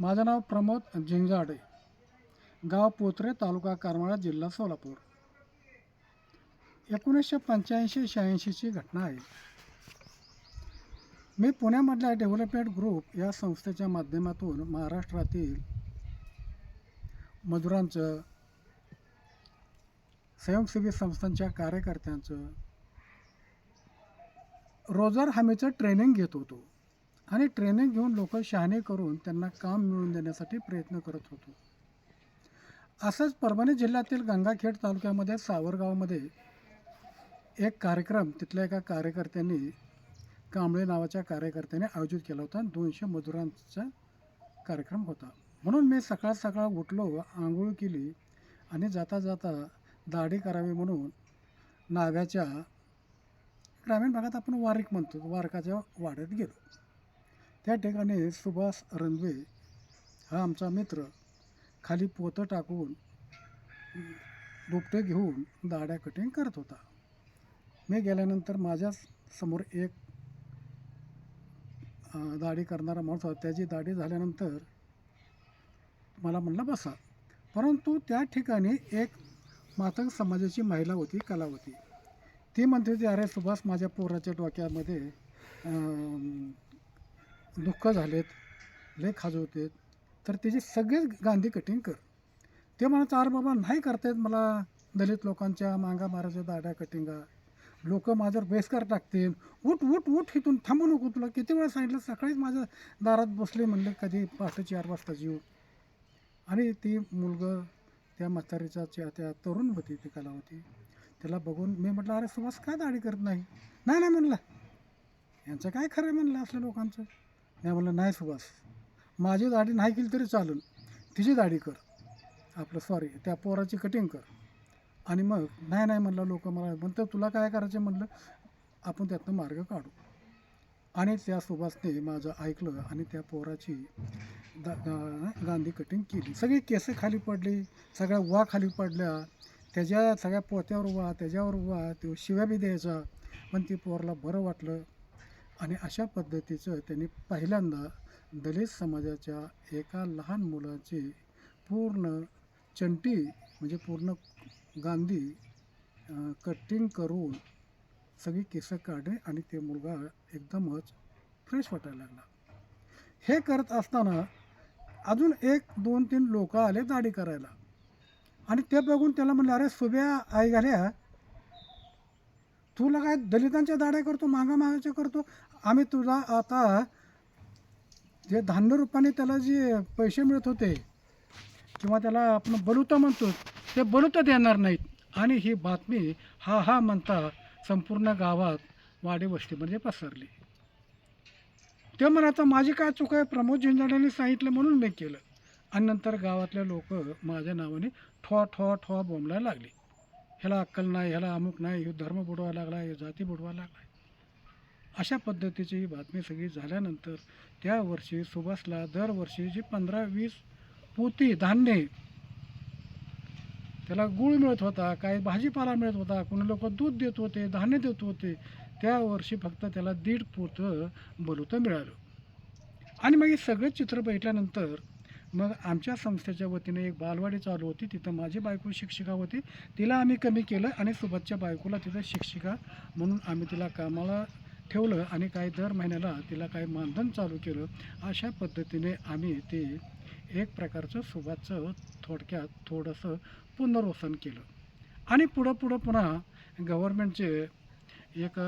माझं नाव प्रमोद झिंजाडे गाव पोत्रे तालुका करमाळा जिल्हा सोलापूर. एकोणीसशे पंच्याऐंशी शहाऐंशीची घटना आहे. मी पुण्यामधल्या डेव्हलपमेंट ग्रुप या संस्थेच्या माध्यमातून महाराष्ट्रातील मजुरांचं स्वयंसेवी संस्थांच्या कार्यकर्त्यांचं रोजगार हमीचं ट्रेनिंग घेत होतो. आणि ट्रेनिंग घेऊन लोक शहाणे करून त्यांना काम मिळवून देण्यासाठी प्रयत्न करत होतो. असंच परभणी जिल्ह्यातील गंगाखेड तालुक्यामध्ये सावरगावमध्ये एक कार्यक्रम तिथल्या एका कार्यकर्त्यांनी कांबळे नावाच्या कार्यकर्त्याने आयोजित केला होता. दोनशे मजुरांचा कार्यक्रम होता. म्हणून मी सकाळ सकाळ उठलो आंघोळ केली आणि जाता जाता दाढी करावी म्हणून नाव्याच्या ग्रामीण भागात आपण वारीक म्हणतो वारकाच्या वाड्यात गेलो. त्या ठिकाणी सुभाष रणवे हा आमचा मित्र खाली पोतं टाकून दुपटे घेऊन दाढ्या कटिंग करत होता. मी गेल्यानंतर माझ्यासमोर एक दाढी करणारा माणूस होता. त्याची दाढी झाल्यानंतर मला म्हणलं बसा. परंतु त्या ठिकाणी एक मातंग समाजाची महिला होती कला होती. ती म्हणते होती अरे सुभाष माझ्या पोराच्या डोक्यामध्ये दुःख झालेत लय खाजवतेत तर त्याची सगळेच गांधी कटिंग कर. ते म्हणत अरे बाबा नाही करतायत मला दलित लोकांच्या मांगा माराच्या दाड्या कटिंगा. लोक माझ्यावर बेस्कार टाकतील. उठ उठ उठ इथून थांबू नको तुला. किती वेळा सांगितलं सकाळीच माझ्या दारात बसले म्हणले कधी पहाटे चार वाजता जीव आणि ती मुलगं त्या म्हातारीचा त्या त्या तरुण होती ती कला होती त्याला बघून मी म्हटलं अरे सुभाष काय दाढी करत नाही? नाही नाही म्हणलं. यांचं काय खरं आहे? म्हणलं असल्या लोकांचं. मी म्हणलं नाही सुभाष माझी दाढी नाही केली तरी चालेल. तिची दाढी कर. आपलं सॉरी त्या पोराची कटिंग कर. आणि मग नाही नाही म्हणलं लोक मला. म्हणतं तुला काय करायचं? म्हणलं आपण त्यातनं मार्ग काढू. आणि त्या सुभाषने माझं ऐकलं आणि त्या पोराची दा गांधी कटिंग केली. सगळी केस खाली पडली सगळ्या वा खाली पडल्या. त्याच्या सगळ्या पोत्यावर वा त्याच्यावर वा तो शिव्या बी द्यायचा. पण ती पोराला बरं वाटलं. आणि अशा पद्धतीचं त्यांनी पहिल्यांदा दलित समाजाच्या एका लहान मुलाची पूर्ण चंटी म्हणजे पूर्ण गांधी कटिंग करून सगळी केसं काढणे आणि ते मुलगा एकदमच फ्रेश वाटायला लागला. हे करत असताना अजून एक दोन तीन लोक आले दाढी करायला. आणि ते बघून त्याला म्हणले अरे सुब्या आई घाल्या. तुला काय दलितांच्या दाड्या करतो मागा मागाच्या करतो. आम्ही तुला आता जे धान्य रूपाने त्याला जे पैसे मिळत होते किंवा त्याला आपण बलुतं म्हणतो ते बलुतं देणार नाहीत. आणि ही बातमी हा हा म्हणता संपूर्ण गावात वाडीवस्तीमध्ये पसरली. ते म्हणायचं माझी काय चूक आहे? प्रमोद झिंजाड्यांनी सांगितलं म्हणून मी केलं. आणि नंतर गावातले लोक माझ्या नावाने ठॉ ठॉ ठॉ बोंबलायला लागली. ह्याला अक्कल नाही ह्याला अमुक नाही हे धर्म बुडवायला लागला हे जाती बुडवायला लागला. अशा पद्धतीची ही बातमी सगळी झाल्यानंतर त्या वर्षी सुभाषला दरवर्षी जी पंधरा वीस पोती धान्य त्याला गुळ मिळत होता काही भाजीपाला मिळत होता कोणी लोक दूध देत होते धान्य देत होते त्या वर्षी फक्त त्याला दीड पोतं बलुतं मिळालं. आणि मग हे सगळं चित्र बघितल्यानंतर मग आमच्या संस्थेच्या वतीने एक बालवाडी चालू होती तिथं माझी बायको शिक्षिका होती तिला आम्ही कमी केलं आणि सुभाषच्या बायकोला तिथं शिक्षिका म्हणून आम्ही तिला कामाला ठेवलं आणि काही दर महिन्याला तिला काही मानधन चालू केलं अशा पद्धतीने आम्ही ते एक प्रकारचं सुभाषचं थोडक्यात थोडंसं पुनर्वसन केलं. आणि पुढं पुढं पुन्हा गव्हर्मेंटचे एक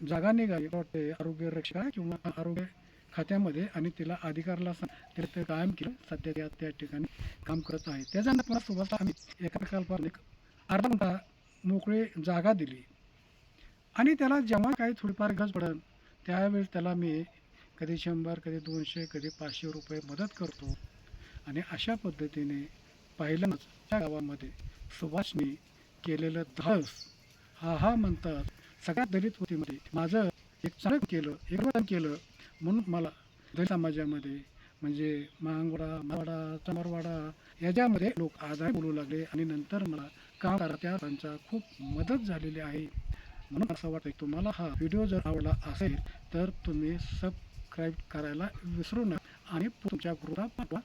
जागा निघाली. वाटते आरोग्य रक्षा किंवा आरोग्य खात्यामध्ये आणि तिला अधिकारला तिला ते कायम केलं. सध्या त्या त्या ठिकाणी काम करत आहे. त्याच्यानंतर पुन्हा सुभाषला आम्ही एका प्रकल्पावर एक अर्धा मोकळी जागा दिली. आणि त्याला जेव्हा काही थोडीफार गरज पडेल त्यावेळेस त्याला मी कधी शंभर कधी दोनशे कधी पाचशे रुपये मदत करतो. आणि अशा पद्धतीने पहिल्यांदाच त्या गावामध्ये सुभाषने केलेलं धाडस हा हा म्हणतात सगळ्यात दलित होतीमध्ये माझं एक चांगलं केलं एक केलं म्हणून मला दलित समाजामध्ये म्हणजे मांगवाडा मावाडा चमरवाडा याच्यामध्ये लोक आधार बोलू लागले. आणि नंतर मला काम करा त्या त्यांचा खूप मदत झालेली आहे. म्हणून असं वाटतं तुम्हाला हा व्हिडिओ जर आवडला असेल तर तुम्ही सबस्क्राईब करायला विसरू नका. आणि तुमच्या ग्रुपला पाठवा